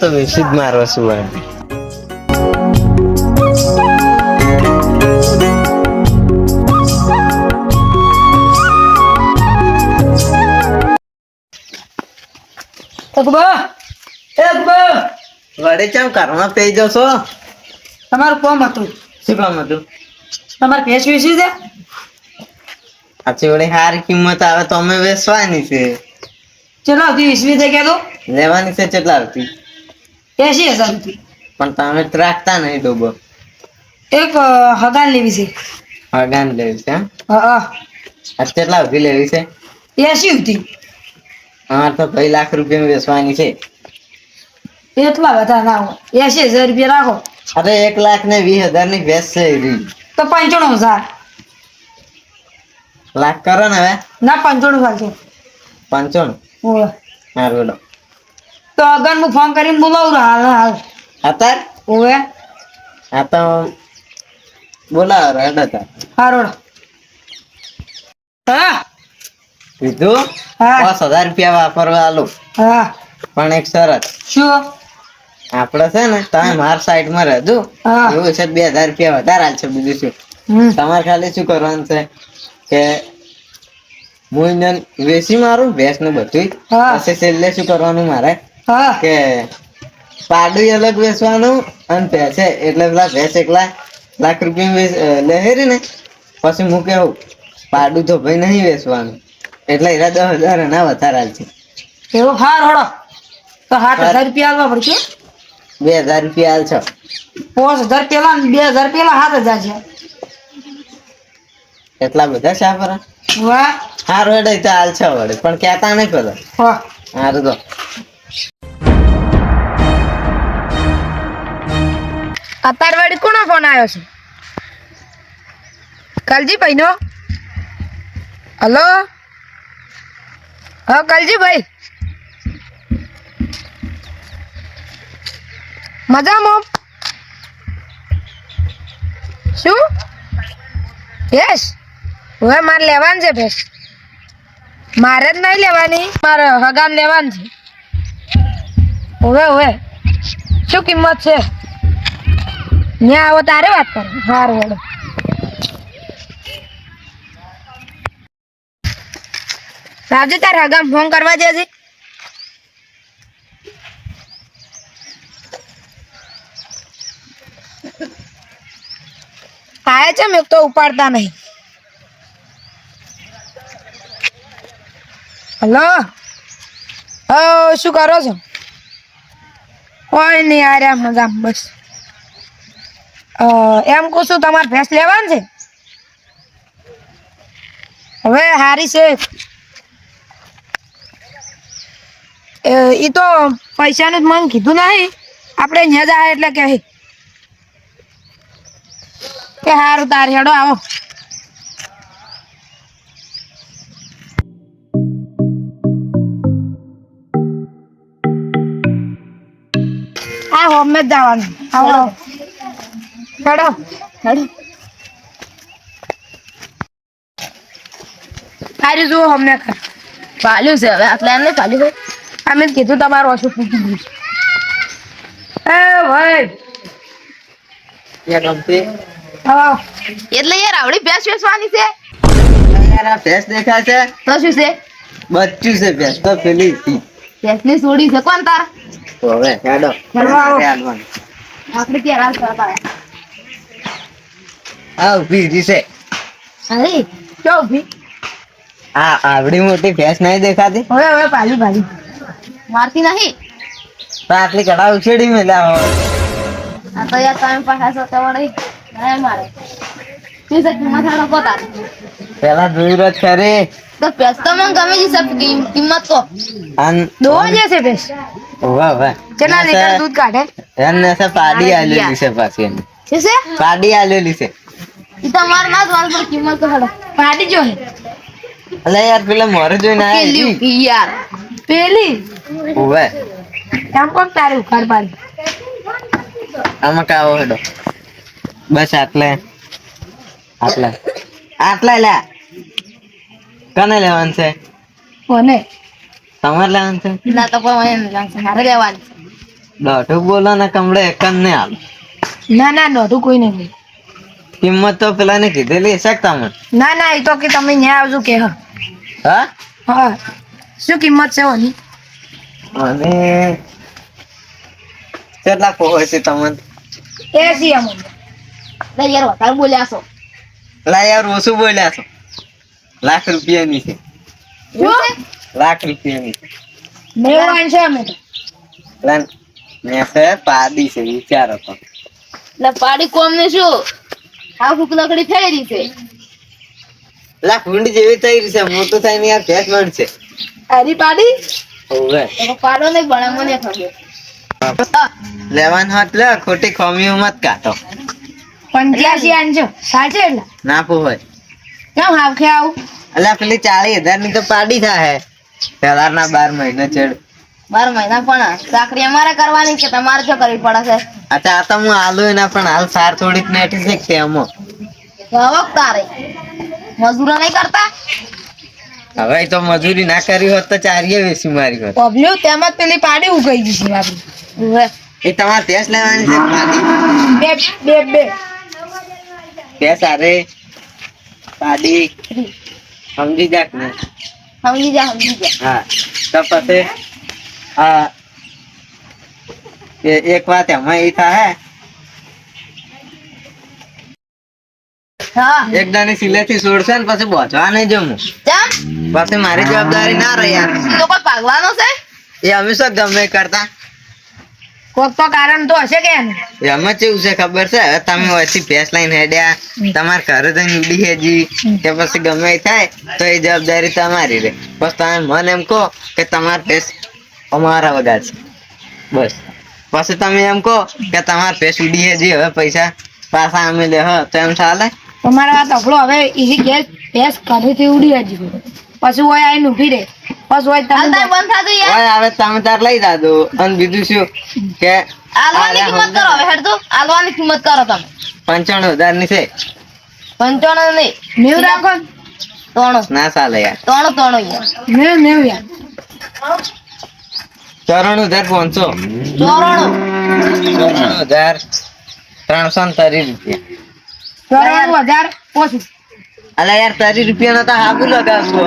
તો વેસી જ મારો છું અકબર. વડે ચમ ઘરમાં પઈ જશો તમારું કોમ હતું. શું કામ હતું? તમારે કેસ વેચી છે? પાછી વડે હારી કિંમત આવે તો અમે વેચવાની છે. ચલો હતી વીસવી છે કે તો? લેવાની છે ચેટલા હતી એસી હજાર રૂપિયા પણ તમે તો રાખતા નહીં ડોબો. એક હગાન લેવી છે. હગાન લેવી છે હા હા કેટલા ઊભી લેવી છે? એસી હતી અમારે તો કઈ લાખ રૂપિયા વેચવાની છે. એટલા બધા ના હોય. એસી હજાર રૂપિયા રાખો. અરે એક લાખ ને વીસ હજારની ભેંસ છે તો પંચાણું હજાર. લાખ કરો ને હવે. ના પંચાણું છે પંચાણું? હા બોલો તો અગર હું ફોન કરીને બોલાવું હાલ હાલ. અત્યાર ઓવે. આ તો બોલાવ હેડો તાર હારો હા. કીધું? હા. પાંચ હજાર રૂપિયા વાપરવા આલો. હા. પણ એક શરત. શું? આપડે છે ને તમે માર સાઈડમાં રહેજો એવું છે બે હજાર રૂપિયા વધારે હાલશે બીજું શું? તમારે ખાલી શું કરવાનું છે કે હું વેસી મારું ભેંસ ને બધું હા. પછી છેલ્લે શું કરવાનું મારે? હા. કે પાડું અલગ વેચવાનું અને ભેંસે એટલે પેલા ભેંસ એકલા લાખ રૂપિયા લહેરી ને? પછી હું કેવું પાડું તો ભાઈ નહીં વેચવાનું. એટલે એના દસ હજાર એના વધારે છે એવું? હાર હળો તો સાત હજાર રૂપિયા આલવા પડશે? બે હજાર રૂપિયા હાલશો પાંચ હજાર પેલા બે હજાર પેલા સાત હજાર છે. એટલા બધા છે વાહ. હારો હેડે તો છે વડે પણ કહેતા નહીં પેલા. વાહ હારું તો અત્યારવાડી કોનો ફોન આવ્યો છે? કલજી ભાઈ નો હલો હા, કલજીભાઈ. મજામાં? શું? યસ હવે મારે લેવાનું છે ભેસ. મારે જ નહીં લેવાની, મારે હગામ લેવાનું છે. હવે હવે શું કિંમત છે? ત્યાં આવો તારે વાત કરો હાર વડો રાવજી તાર હગામ, ફોન કરવા હજી. આયા છે મેં તો ઉપાડતા નહીં. હલો? હો શું કરો છો? કોઈ નહીં આ રહ્યા મજા બસ. એમ કહું છું, તમારે ભેંસ લેવાની છે? હવે હારી છે. એ તો પૈસાનું જ મને કીધું નહીં. આપણે અહીંયા જાય એટલે કે સારું તારી હેડો, આવો. આ હોમે જ જવાનું. આવો. આવો. હેડો. હેડો જુઓ અમને. ખર પાલ્યું છે હવે આટલા એમને પાલ્યું હોય. અમે કીધું તમારું ઓછું ફૂટી ગયું છે. એ ભાઈ. ત્યાં ગમતી હા. એટલે યાર આવડી ભેંસ વેચવાની છે? યાર આ ભેંસ દેખાય છે. તો શું છે? બચ્ચું છે ભેંસ તો પેલી હતી. ભેંસની સોડી છે કોણ તાર? હવે. હાલવાનું. આપણે હાલ કરતા આ ઊભી રહી છે. અરે ઊભી? આ આવડી મોટી ભેંસ નહીં દેખાતી? હવે હવે પાલી પાલી. મારતી નહીં? તો આટલી કડા ઉછેડી મેલા આ તો યાર તમે પાછા છો તો વળી ના મારે. તું પેલા જોયું જ ખરે. તો પેસ તો મને ગમે છે સબ કિંમત જે છે ભેંસ. ઓવે ઓવે કેટલા લીટર દૂધ કાઢે? પાડી આલેલી છે પાછી છે? પાડી આલેલી છે. ઈ તો માર ના પણ કિંમત તો હડો પાડી જો હે. અલે યાર પેલા મોરે જોઈને પેલી આવી ઊભી યાર. પેલી? ઓવે કામ કોણ તારે ઉખાડ પાડી આમાં કાવો હેડો. બસ આટલે. આટલે. આટલે લે. કને લેવાનું છે? કોને? તમારે લેવાનું છે? ના તો પણ મને લેવાનું છે. મારે લેવાનું છે. દોઢું બોલો ને કમળે એક ને હાલ ના ના દોઢું કોઈ નહીં કિંમત તો પેલા ને કીધેલી હશે તમને? ના ના એ તો કે તમે ન્યા આવજો કે હા. હા? શું કિંમત છે ઓની? અને કેટલા કહો છે તમને એસી અમુક યાર વધારે બોલ્યા છો. લા યાર ઓછું બોલ્યા છો. લાખ રૂપિયાની છે. લાખ રૂપિયાની છે. અમે તો. લા પાડી છે વિચારો તો. એટલે પાડી કોમ ને શું? આ ફૂક લકડી થઈ રહી છે. લા કુંડી જેવી થઈ રહી છે મોટું થઈને યાર ભેંસ બનશે હરી પાડી. ઓવે. તો પાડો નહીં ભણા મને ખબર. લેવાનું હોત લે ખોટી ખોમીઓ મત કાતો પંચ્યાસી આન સાચે એટલે. ના પોહોય. કેમ હાવ આવું. પેલી ચાલીસ હજારની તો પાડી થાય પેલા ના બાર મહિના ચડ બાર મહિના પણ ચાકરી અમારે કરવાની છે તમારે શું કરવી પડે છે અચ્છા આ તો હું આલુ એના પણ હાલ સાર થોડીક નેટી છે તેમાં હવે તારે મજૂરો નહીં કરતા? હવે તો મજૂરી ના કરી હોત તો ચારીએ વેસી મારી હોત. પબ્લ્યુ તેમાં પેલી પાડી ઉગાઈ ગઈ છે એ તમારે ભેંસ લેવાની છે પાડી? બે બે બે. ભેંસ અરે પાડી. સમજી જાક ને? સમજી જા સમજી જા. હા તો પછી? આ એક વાત એમાં એ થાય હા. એક દાની સિલે થી છોડશે ને પછી બોચવા નહીં જમું પછી મારી જવાબદારી ના રહી યાર. તો કોઈ ભાગવાનો છે? એ અમે શું ગમે કરતા? કોક તો કારણ તો હશે કે એમાં કેવું છે ખબર છે? હવે તમે ઓછી ભેંસ લઈને હેડ્યા તમારે ઘરે જઈને ઉડી હેજી કે પછી ગમે થાય તો એ જવાબદારી તમારી રહે. બસ તમે મને એમ કહો કે તમારે ભેંસ અમારા વગા છે. બસ. પછી તમે એમ કહો કે તમારે ભેંસ ઉડી હેજી હવે પૈસા પાછા અમે લે હ તો એમ ચાલે? તમારા વાત અફડો હવે ઈજી ગેસ ભેંસ ઘરેથી ઉડી હજી પછી હોય આઈને ઊભી રહે. પછી હોય તમે તાર બંધ થાતું યાર. હોય હવે તમે તાર લઈ જાજો. અને બીજું શું કે આલવાની કિંમત કરો હવે હેડ તો આલવાની કિંમત કરો તમે. પંચાણું હજારની છે. પંચાણું નહીં. નેવું રાખો ત્રણ. ના ચાલે યાર. ત્રણ ત્રણ યાર. નેવું નેવું યાર. ચોરાણું હજાર પાંચસો. ચોરાણું? ચોરાણું હજાર ત્રણસો ને ત્રીસ રૂપિયા. ચોરાણું હજાર ઓછું અલા યાર ત્રીસ રૂપિયા નો તો હાબુ લગાવશો.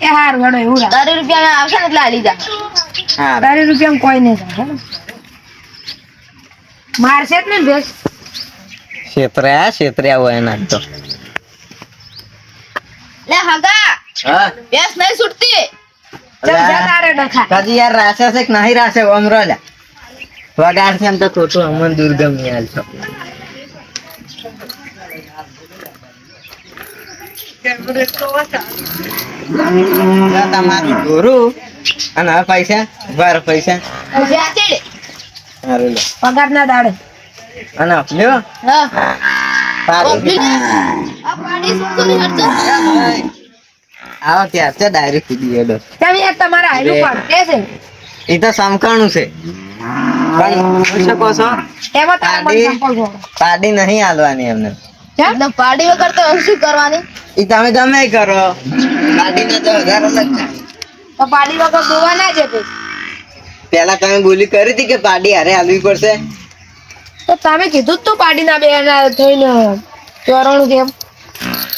એ હારું હેડો એવું રાખ. તારી રૂપિયા આવશે ને એટલે આલી જા હા. તારી રૂપિયામાં કોઈ નહીં થાય મારશે જ ને ભેંસ. છેતર્યા છેતર્યા હોય એના તો. લે હગા. હા? ભેંસ નહીં છૂટતી. તારે કદી યાર રાશે છે કે નહીં રાશે અમરો લ્યા વગાડ છે એમ તો ખોટું અમન દુર્ગમ યાર છો. તમારું દોરું. અને હવે પૈસા બાર પૈસા. સારું લે. પગાર ના દાડે. અને આપલ્યો હા? પાડી. આવો ત્યાર છે ડાયરી કીધી એડો તમે યાર તમારા હાઈલું પાડતે છે. એ તો સમકાણું છે. પણ જોઈ શકો છો એમાં પાડી. પાડી નહીં હાલવાની એમને. પાડી વગર તો શું કરવાની? એ તમે ગમે કરો. પાડી ને તો વધારે અલગ તો પાડી વગર દોવા ના જતો પેલા તમે બોલી કરી હતી કે પાડી હારે હાલવી પડશે? તો તમે કીધું જ તો પાડી ના બે ના થઈને ચોરણું કેમ?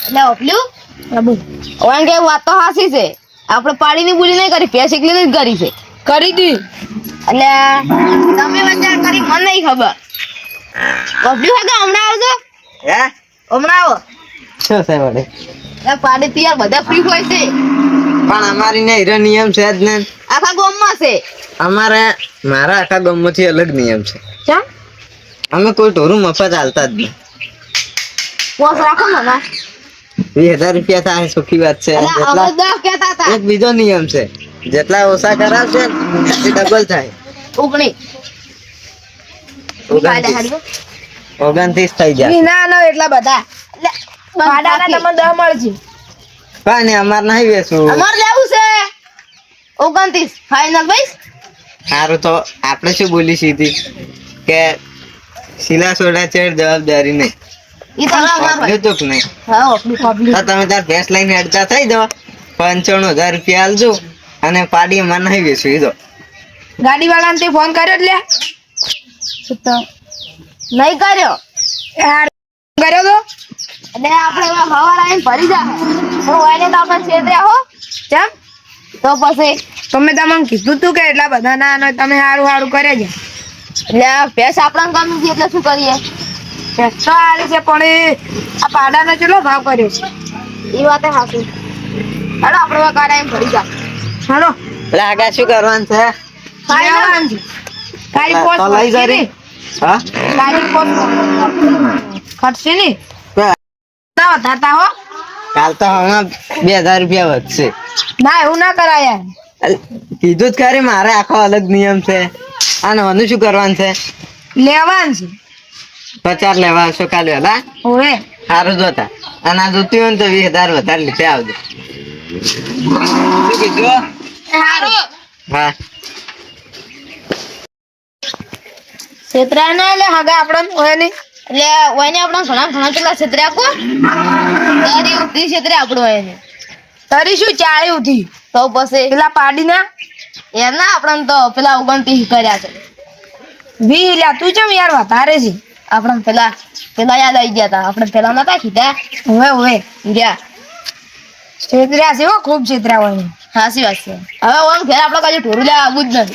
એટલે ઓપલ્યું બોલ. ઓન કે વાત તો હાસી છે. આપણે પાડીની બોલી નહીં કરી ભેંસ એકલી જ કરી છે. કરી દી. એટલે તમે વચ્ચે કરી મને નહીં ખબર. ઓપલ્યું હગા હમણાં આવજો? હે? હમણાં આવો. શું છે એટલે પાડી તૈયાર બધા ફ્રી હોય છે. પણ અમારી ને હીરો નિયમ છે જ ને. આખા ગામમાં છે. અમારે મારા આખા ગામમાંથી અલગ નિયમ છે. ચમ? અમે કોઈ ઢોરું મફત હાલતા જ નહીં. પોસ રાખો ના વીસ હજાર રૂપિયા થાય સુખી વાત છે. એક બીજો નિયમ છે જેટલા ઓછા કરાવશે ડબલ થાય. ઉગણી ઓગણત્રીસ. થઈ જાય ના ના એટલા બધા. તમને નહીં અમારે વેચવું. અમારે લેવું છે. ઓગણત્રીસ. ફાઈનલ ભાઈ? સારું તો આપણે શું બોલી સીધી કે શિલા સોડા ચેડ જવાબદારી નહીં. તમે તાર ભેંસ લઈને હેડતા થઈ જાઓ પંચાણું હજાર રૂપિયા આલજો અને પાડી અમારે નહીં વેચવું એ તો ગાડી વાળાને તે ફોન કર્યો એટલે? નહીં કર્યો. કર્યો તો? એટલે આપણે એવા હવાર આવીને ભરી જા હું એને તો આપણે છેતર્યા હો. ચમ? તો પછી તો મેં તમને કીધું તું કે એટલા બધા ના તમે સારું સારું કરે છે. એટલે ભેંસ આપણને ગમી છે એટલે શું કરીએ? તો હારી છે પણ? આ પાડાનો કેટલો ભાવ કર્યો છે? એ વાતે હાસું હેડો આપણે ગાડા આવીને ભરી જા હાલો. એટલે આગળ શું કરવાનું છે? લેવાનું છે. તો પોસ્ટ લઈ જા રે. હા? તારી પોસ્ટ ખર્ચી નહીં. ના વધારતા હો. કાલ તો હમણાં બે હજાર રૂપિયા વધશે. ના એવું ના કરાય કીધું જ ખરી મારે આખો અલગ નિયમ છે. આ નવાનું શું કરવાનું છે? લેવાનું છે. પચાસ લેવા આવશો કાલે ઓવે. સારું જોતા. અને આ જોતી હોય ને તો વીસ હજાર વધારે લીધે આવજો. શું કીધું સારું હા. છેતરાય ના એટલે હગા આપણને હોય નહીં. એટલે ઓયને આપણે ઘણા ઘણા કેટલા છેતરે આપો? તારી ઉતરી છેતરે આપણું ઓયને તારી શું ચાળી ઉઠી તો પછી પેલા પાડીના? એમના આપણને તો પેલા ઓગણત્રીસ કર્યા છે. વી લ્યા તું ચમ યાર વધારે છે? આપણને પેલા પેલા યાદ આવી ગયા હતા આપણે પેલા નતા કીધા? હવે હવે ગયા છેતર્યા છે હો ખૂબ છેતર્યા હોય. સાચી વાત છે. હવે ઓમ ઘેર આપણે કાજે ઢોરું લેવા આવું જ નથી.